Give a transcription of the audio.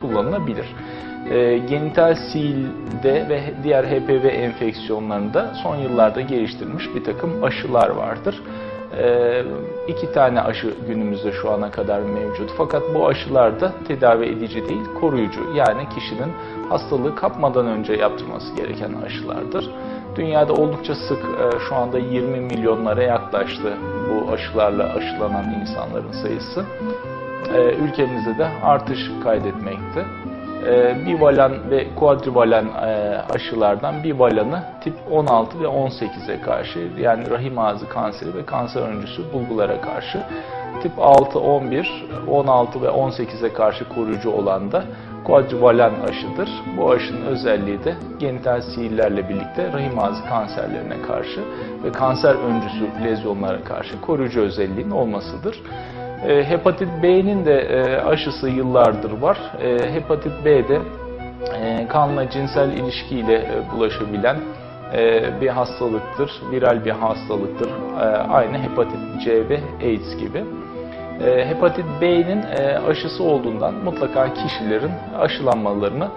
kullanılabilir. E, genital silde ve diğer HPV enfeksiyonlarında son yıllarda geliştirilmiş bir takım aşılar vardır. E, iki tane aşı günümüzde şu ana kadar mevcut. Fakat bu aşılar da tedavi edici değil, koruyucu. Yani kişinin hastalığı kapmadan önce yaptırması gereken aşılardır. Dünyada oldukça sık e, şu anda 20 milyonlara yaklaştı bu aşılarla aşılanan insanların sayısı. E, ülkemizde de artış kaydetmekte. E, bivalent ve kuadrivalent e, aşılardan bivalanı tip 16 ve 18'e karşı yani rahim ağzı kanseri ve kanser öncüsü bulgulara karşı tip 6, 11, 16 ve 18'e karşı koruyucu olan da kuadrivalent aşıdır. Bu aşının özelliği de genital sihirlerle birlikte rahim ağzı kanserlerine karşı ve kanser öncüsü lezyonlara karşı koruyucu özelliğinin olmasıdır. E, hepatit B'nin de e, aşısı yıllardır var. E, hepatit B'de e, kanla cinsel ilişkiyle e, bulaşabilen e, bir hastalıktır. Viral bir hastalıktır. E, aynı hepatit C ve AIDS gibi. E, hepatit B'nin e, aşısı olduğundan mutlaka kişilerin aşılanmalarını